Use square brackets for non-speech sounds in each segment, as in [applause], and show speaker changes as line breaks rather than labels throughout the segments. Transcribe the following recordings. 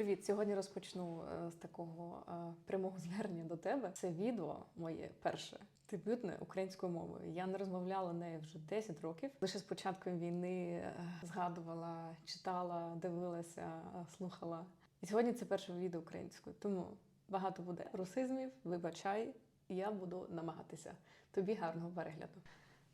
Привіт! Сьогодні розпочну е, з такого е, прямого [laughs] звернення до тебе. Це відео моє перше. Дебютне українською мовою. Я не розмовляла нею вже 10 років. Лише з початком війни е, згадувала, читала, дивилася, слухала. І сьогодні це перше відео українською. Тому багато буде русизмів, вибачай, я буду намагатися. Тобі гарного перегляду.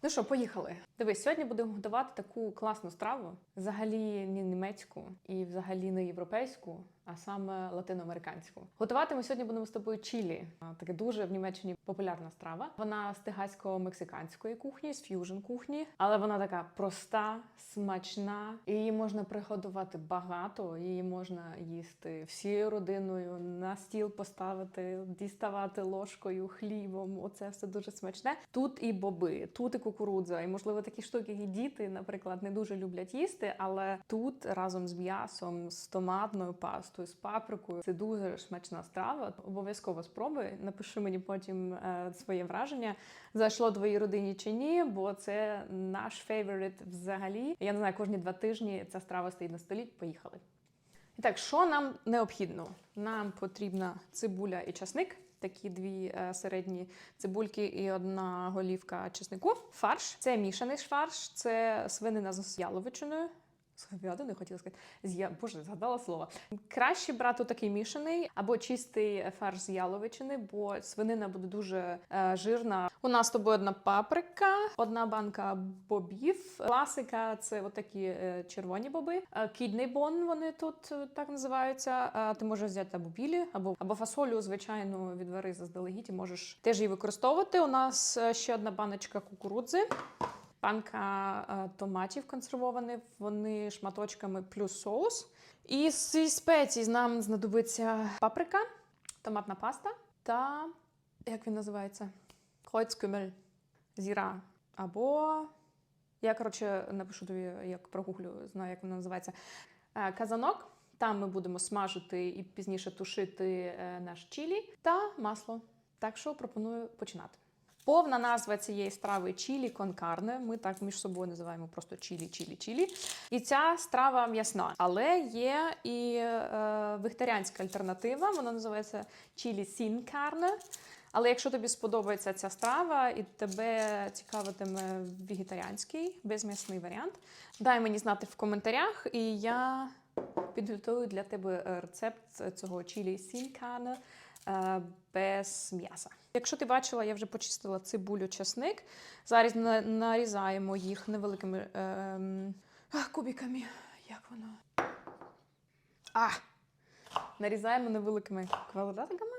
Ну що, поїхали. Дивись, сьогодні будемо готувати таку класну страву, взагалі не німецьку і взагалі не європейську, а саме латиноамериканську. Готувати ми сьогодні будемо з тобою чілі. Таке дуже в Німеччині популярна страва. Вона з тигацько-мексиканської кухні, з ф'южн кухні, але вона така проста, смачна. Її можна приготувати багато. Її можна їсти всією родиною, на стіл поставити, діставати ложкою, хлібом. Оце все дуже смачне. Тут і боби, тут і кукурудза, і можливо такі штуки, які діти, наприклад, не дуже люблять їсти, але тут разом з м'ясом, з томатною пастою, з паприкою це дуже смачна страва. Обов'язково спробуй. Напиши мені потім е, своє враження. Зайшло твоїй родині чи ні, бо це наш фейворит взагалі. Я не знаю, кожні два тижні ця страва стоїть на столі. Поїхали. І так, що нам необхідно? Нам потрібна цибуля і часник. Такі дві е, середні цибульки і одна голівка чеснику. Фарш це мішаний фарш, це свинина з яловичиною. Говядини хотіла сказати. З я... Боже, згадала слово. Краще брати такий мішаний або чистий фарш з яловичини, бо свинина буде дуже е, жирна. У нас з тобою одна паприка, одна банка бобів. Класика це отакі е, червоні боби. Е, Кідний бон вони тут е, так називаються. Е, Ти можеш взяти або білі, або, або фасолю, звичайно, відвари заздалегідь. Можеш теж її використовувати. У нас е, ще одна баночка кукурудзи. Банка е, томатів консервованих, вони шматочками плюс соус. І з спецій нам знадобиться паприка, томатна паста та як він називається? Кройцкюмель, зіра. Або я коротше напишу тобі, як прогуглю, знаю, як він називається. Е, Казанок. Там ми будемо смажити і пізніше тушити е, наш чілі та масло. Так що пропоную починати. Повна назва цієї страви чілі конкарне. Ми так між собою називаємо просто чілі, чілі, чілі. І ця страва м'ясна, але є і е, вегетаріанська альтернатива. Вона називається чілі сінкарне. Але якщо тобі сподобається ця страва і тебе цікавитиме вегетаріанський, безм'ясний варіант, дай мені знати в коментарях, і я підготую для тебе рецепт цього чілі сінкарне без м'яса. Якщо ти бачила, я вже почистила цибулю, часник. Зараз нарізаємо їх невеликими а, кубиками. Як воно? А! Нарізаємо невеликими квадратиками.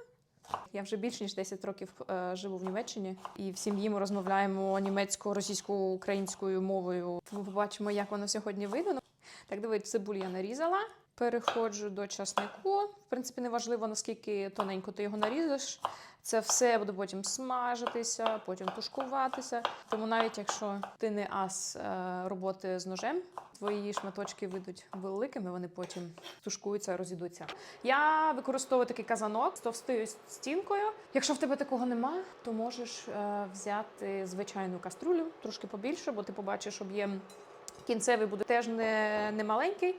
Я вже більше ніж 10 років е, живу в Німеччині, і в сім'ї ми розмовляємо німецькою, російською, українською мовою. Тому побачимо, як воно сьогодні вийде. Ну, Так, дивись, цибулю я нарізала. Переходжу до часнику. В принципі, не важливо, наскільки тоненько ти його нарізаш. Це все буде потім смажитися, потім тушкуватися. Тому навіть якщо ти не ас е, роботи з ножем, твої шматочки вийдуть великими, вони потім тушкуються, розійдуться. Я використовую такий казанок з товстою стінкою. Якщо в тебе такого нема, то можеш е, взяти звичайну каструлю, трошки побільше, бо ти побачиш об'єм кінцевий буде теж не, не маленький.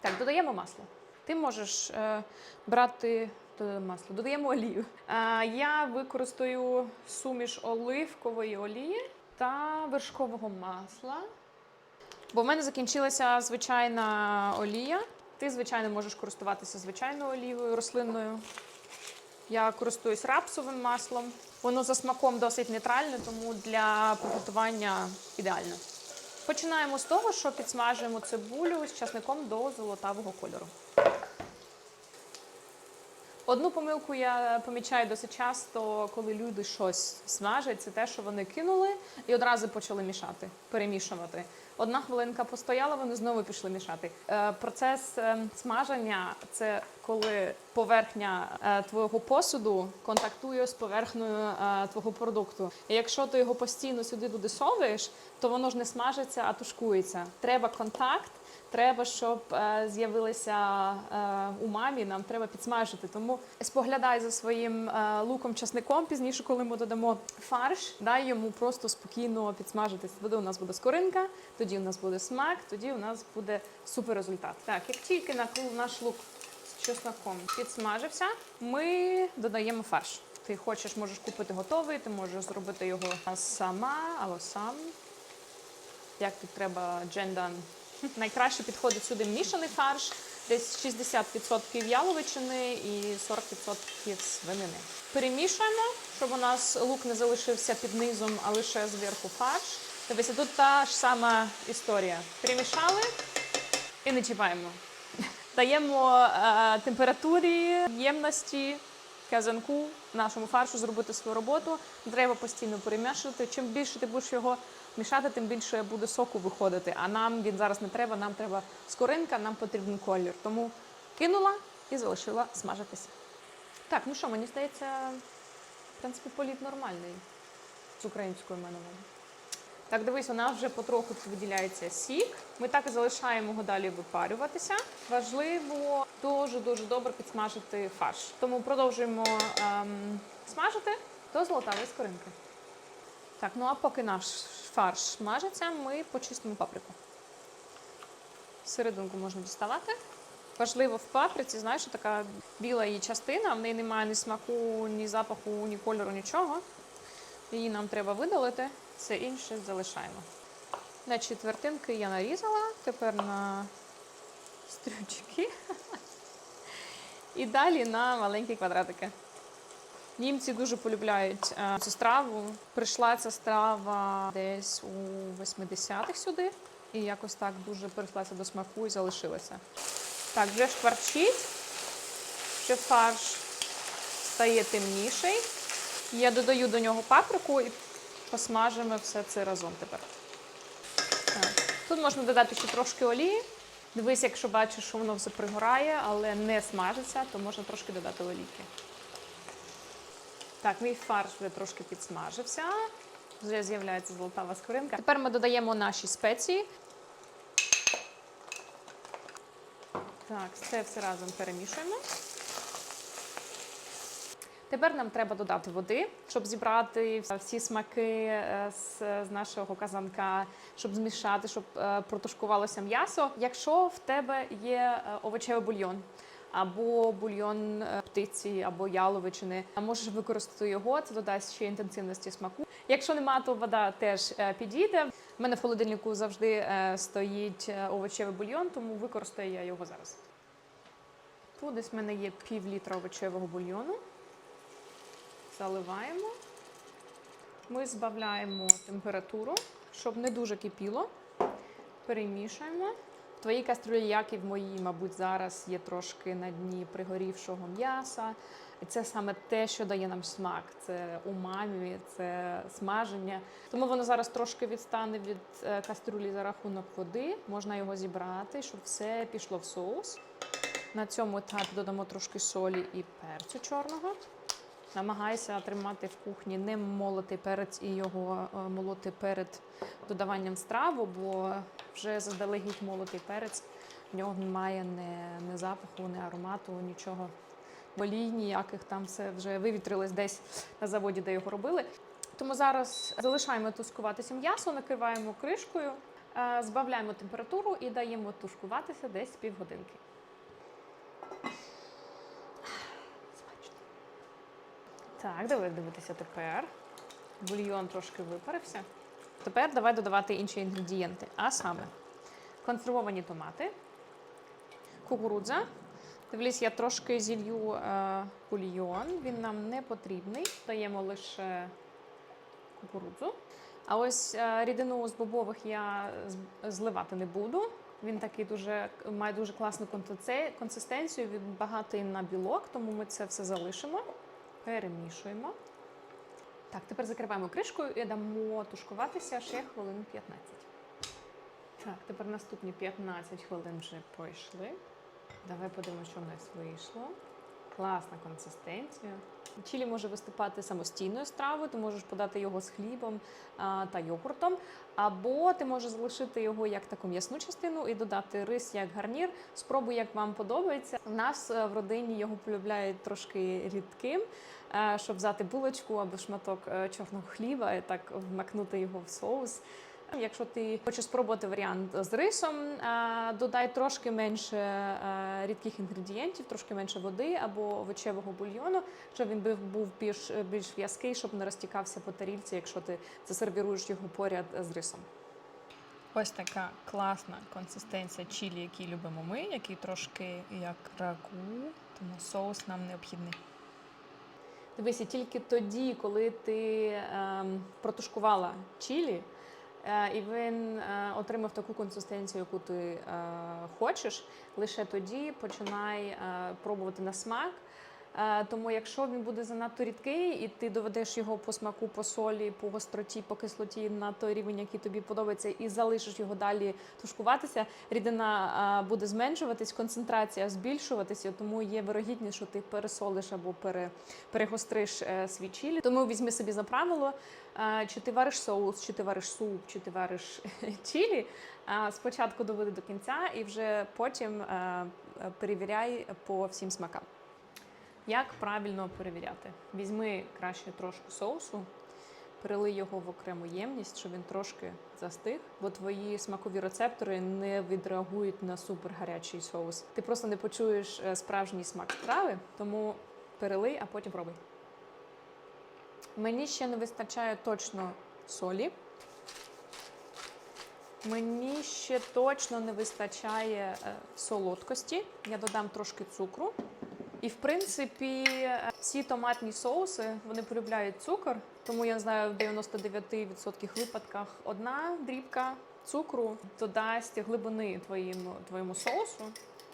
Так, додаємо масло. Ти можеш е, брати додаємо масло, додаємо олію. Е, я використаю суміш оливкової олії та вершкового масла. Бо в мене закінчилася звичайна олія. Ти, звичайно, можеш користуватися звичайною олією рослинною. Я користуюсь рапсовим маслом. Воно за смаком досить нейтральне, тому для приготування ідеально. Починаємо з того, що підсмажуємо цибулю з часником до золотавого кольору. Одну помилку я помічаю досить часто, коли люди щось смажать, це те, що вони кинули і одразу почали мішати, перемішувати. Одна хвилинка постояла, вони знову пішли мішати. Е, Процес е, смаження це коли поверхня е, твого посуду контактує з поверхнею твого продукту. І якщо ти його постійно сюди туди совуєш, то воно ж не смажиться, а тушкується. Треба контакт. Треба, щоб е, з'явилися е, у мамі, нам треба підсмажити. Тому споглядай за своїм е, луком часником пізніше, коли ми додамо фарш, дай йому просто спокійно підсмажитися. Тоді у нас буде скоринка, тоді у нас буде смак, тоді у нас буде супер результат. Так, як тільки наш лук з чесноком підсмажився. Ми додаємо фарш. Ти хочеш, можеш купити готовий, ти можеш зробити його сама або сам. Як тут треба джендан. Найкраще підходить сюди мішаний фарш, десь 60% яловичини і 40% свинини. Перемішуємо, щоб у нас лук не залишився під низом, а лише зверху фарш. Дивися, тут та ж сама історія. Перемішали і не чіпаємо. Даємо е, температурі, ємності, казанку нашому фаршу зробити свою роботу. Треба постійно перемішувати. Чим більше ти будеш його мішати, тим більше буде соку виходити. А нам він зараз не треба, нам треба скоринка, нам потрібен колір. Тому кинула і залишила смажитися. Так, ну що, мені здається, в принципі, політ нормальний з українською мене. Так, дивись, у нас вже потроху виділяється сік. Ми так і залишаємо його далі випарюватися. Важливо дуже-дуже добре підсмажити фарш. Тому продовжуємо ем, смажити до золотавої скоринки. Так, ну а поки наш фарш смажиться, ми почистимо паприку. Серединку можна діставати. Важливо в паприці, знаєш, що така біла її частина, в неї немає ні смаку, ні запаху, ні кольору, нічого. Її нам треба видалити, все інше залишаємо. На четвертинки я нарізала, тепер на стрючки. І далі на маленькі квадратики. Німці дуже полюбляють е, цю страву. Прийшла ця страва десь у 80-х сюди. І якось так дуже прийшлася до смаку і залишилася. Так, вже шкварчить, ще фарш стає темніший. Я додаю до нього паприку посмажимо все це разом тепер. Тут можна додати ще трошки олії. Дивись, якщо бачиш, що воно все пригорає, але не смажиться, то можна трошки додати олійки. Так, мій фарш вже трошки підсмажився. Вже з'являється золотава скоринка. Тепер ми додаємо наші спеції. Так, це все разом перемішуємо. Тепер нам треба додати води, щоб зібрати всі смаки е, з, нашого казанка, щоб змішати, щоб е, протушкувалося м'ясо. Якщо в тебе є е, овочевий бульйон або бульйон птиці, або яловичини, можеш використати його, це додасть ще інтенсивності смаку. Якщо нема, то вода теж підійде. У мене в холодильнику завжди стоїть овочевий бульйон, тому використаю я його зараз. Тут десь в мене є пів літра овочевого бульйону. Заливаємо. Ми збавляємо температуру, щоб не дуже кипіло. Перемішуємо. В твоїй кастрюлі, як і в моїй, мабуть, зараз є трошки на дні пригорівшого м'яса. І це саме те, що дає нам смак. Це умамі, це смаження. Тому воно зараз трошки відстане від е, кастрюлі за рахунок води. Можна його зібрати, щоб все пішло в соус. На цьому етапі додамо трошки солі і перцю чорного. Намагайся тримати в кухні не молотий перець і його е, молоти перед додаванням страву, бо вже заздалегідь молотий перець, в нього немає ні, ні запаху, ні аромату, нічого. Олій ніяких там все вже вивітрилось десь на заводі, де його робили. Тому зараз залишаємо тускуватися м'ясо, накриваємо кришкою, е, збавляємо температуру і даємо тушкуватися десь півгодинки. Так, давай дивитися тепер. Бульйон трошки випарився. Тепер давай додавати інші інгредієнти. А саме консервовані томати, кукурудза. Дивлюсь, я трошки зілью е, бульйон. Він нам не потрібний. Даємо лише кукурудзу. А ось е, рідину з бобових я зливати не буду. Він такий дуже має дуже класну консистенцію, він багатий на білок, тому ми це все залишимо, перемішуємо. Так, тепер закриваємо кришкою і дамо тушкуватися ще хвилин 15. Так, тепер наступні 15 хвилин вже пройшли. Давай подивимося, що в нас вийшло. Класна консистенція. Чілі може виступати самостійною стравою, ти можеш подати його з хлібом а, та йогуртом, або ти можеш залишити його як таку м'ясну частину і додати рис як гарнір. Спробуй, як вам подобається. У нас е, в родині його полюбляють трошки рідким, е, щоб взяти булочку або шматок е, чорного хліба і так вмакнути його в соус. Якщо ти хочеш спробувати варіант з рисом, е, додай трошки менше е, рідких інгредієнтів, трошки менше води або овочевого бульйону, щоб він був- більш, більш в'язкий, щоб не розтікався по тарілці, якщо ти це сервіруєш його поряд з рисом.
Ось така класна консистенція чілі, який любимо ми, який трошки як рагу, тому соус нам необхідний.
Дивися, тільки тоді, коли ти ем, протушкувала чілі, е, і він е, отримав таку консистенцію, яку ти е, хочеш, лише тоді починай е, пробувати на смак. Е, тому якщо він буде занадто рідкий, і ти доведеш його по смаку, по солі, по гостроті, по кислоті на той рівень, який тобі подобається, і залишиш його далі тушкуватися, рідина е, буде зменшуватись, концентрація збільшуватися, тому є вирогідність, що ти пересолиш або пере, перегостриш е, свій чілі. Тому візьми собі за правило, чи ти вариш соус, чи ти вариш суп, чи ти вариш [laughs] чілі. Спочатку доведи до кінця і вже потім перевіряй по всім смакам. Як правильно перевіряти? Візьми краще трошку соусу, перелий його в окрему ємність, щоб він трошки застиг, бо твої смакові рецептори не відреагують на супергарячий соус. Ти просто не почуєш е, справжній смак страви, тому перелий, а потім пробуй. Мені ще не вистачає точно солі. Мені ще точно не вистачає е, солодкості. Я додам трошки цукру. І в принципі, ці томатні соуси вони полюбляють цукор, тому я знаю в 99% випадках одна дрібка цукру додасть глибини твоїм, твоєму соусу.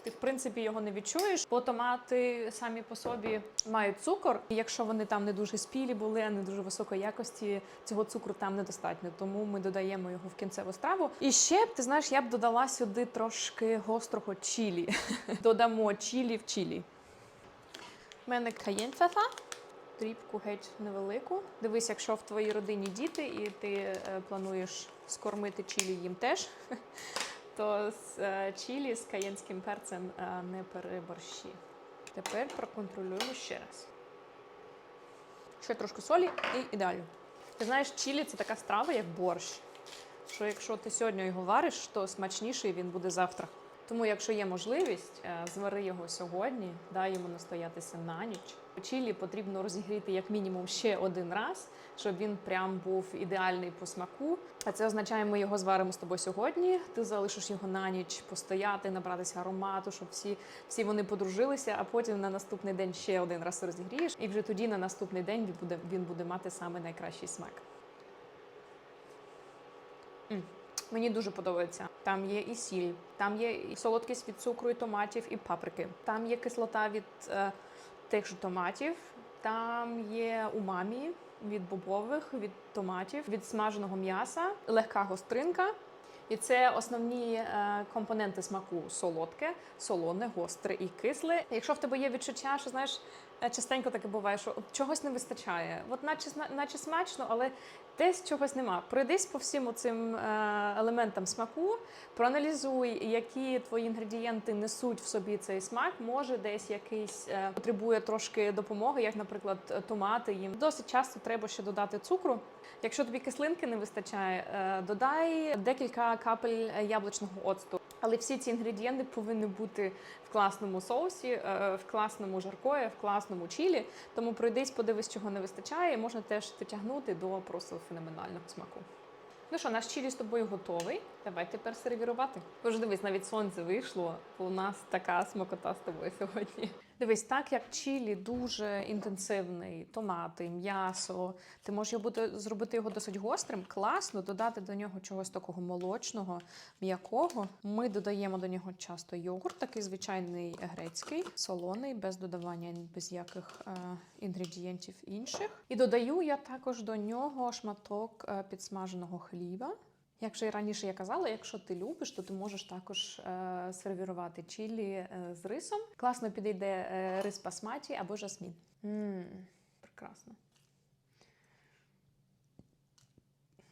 Ти, в принципі, його не відчуєш, бо томати самі по собі мають цукор. І якщо вони там не дуже спілі були, а не дуже високої якості, цього цукру там недостатньо. Тому ми додаємо його в кінцеву страву. І ще ти знаєш, я б додала сюди трошки гострого чілі. [laughs] Додамо чілі в чілі. У мене каєнцеса, дрібку геть невелику. Дивись, якщо в твоїй родині діти і ти е, плануєш скормити чілі їм теж, [laughs] то з е, чілі з каєнським перцем е, не переборщи. Тепер проконтролюємо ще раз. Ще трошки солі і ідеально. Ти знаєш, чілі це така страва, як борщ. Що якщо ти сьогодні його вариш, то смачніший він буде завтра. Тому, якщо є можливість, е, звари його сьогодні, дай йому настоятися на ніч. Чілі потрібно розігріти як мінімум ще один раз, щоб він прям був ідеальний по смаку. А це означає, ми його зваримо з тобою сьогодні. Ти залишиш його на ніч постояти, набратися аромату, щоб всі, всі вони подружилися, а потім на наступний день ще один раз розігрієш, і вже тоді на наступний день він буде, він буде мати саме найкращий смак. М. Мені дуже подобається. Там є і сіль, там є і солодкість від цукру, і томатів, і паприки. Там є кислота від е, тих же томатів, там є умамі від бобових, від томатів, від смаженого м'яса, легка гостринка. І це основні е, компоненти смаку: солодке, солоне, гостре і кисле. Якщо в тебе є відчуття, що знаєш, е, частенько таке буває, що чогось не вистачає, от наче наче смачно, але десь чогось нема. Пройдись по всім цим елементам смаку, проаналізуй, які твої інгредієнти несуть в собі цей смак. Може, десь якийсь е, потребує трошки допомоги, як, наприклад, е, томати. Їм досить часто треба ще додати цукру. Якщо тобі кислинки не вистачає, е, додай декілька капель яблучного оцту. Але всі ці інгредієнти повинні бути в класному соусі, е, в класному жаркої, в класному чілі. Тому пройдись, подивись, чого не вистачає, і можна теж дотягнути до просто феноменального смаку. Ну що, наш чілі з тобою готовий. Давай тепер сервірувати. Тож дивись, навіть сонце вийшло. У нас така смакота з тобою сьогодні. Дивись, так як чілі дуже інтенсивний, томати, м'ясо, ти можеш його зробити його досить гострим, класно, додати до нього чогось такого молочного, м'якого. Ми додаємо до нього часто йогурт, такий звичайний грецький, солоний, без додавання без яких е, інгредієнтів інших. І додаю я також до нього шматок е, підсмаженого хліба. Як вже і раніше я казала, якщо ти любиш, то ти можеш також е, сервірувати чілі е, з рисом. Класно підійде е, рис басматі або жасмін. Мм, прекрасно.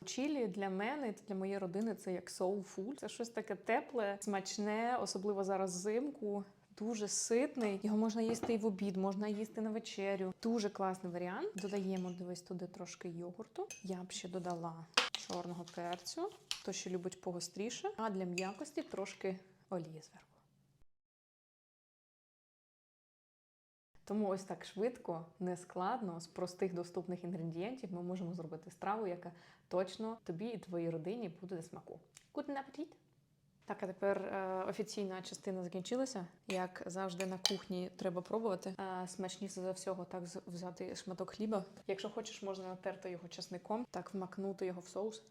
Чілі для мене для моєї родини це як soul food. Це щось таке тепле, смачне, особливо зараз взимку. Дуже ситний. Його можна їсти і в обід, можна їсти на вечерю. Дуже класний варіант. Додаємо дивись туди трошки йогурту. Я б ще додала чорного перцю, хто ще любить погостріше, а для м'якості трошки олії зверху. Тому ось так швидко, нескладно, з простих доступних інгредієнтів ми можемо зробити страву, яка точно тобі і твоїй родині буде до смаку. Good Appetit! Так, а тепер е, офіційна частина закінчилася. Як завжди на кухні треба пробувати. Е, смачніше за всього так взяти шматок хліба. Якщо хочеш, можна натерти його часником, так вмакнути його в соус,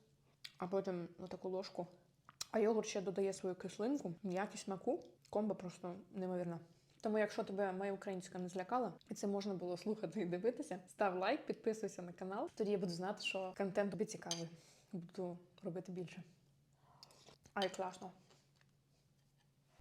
а потім на таку ложку. А йогурт ще додає свою кислинку, м'якість смаку. Комбо просто неймовірна. Тому, якщо тебе моя українська не злякала, і це можна було слухати і дивитися, став лайк, підписуйся на канал. Тоді я буду знати, що контент тобі цікавий. Буду робити більше. Ай, класно.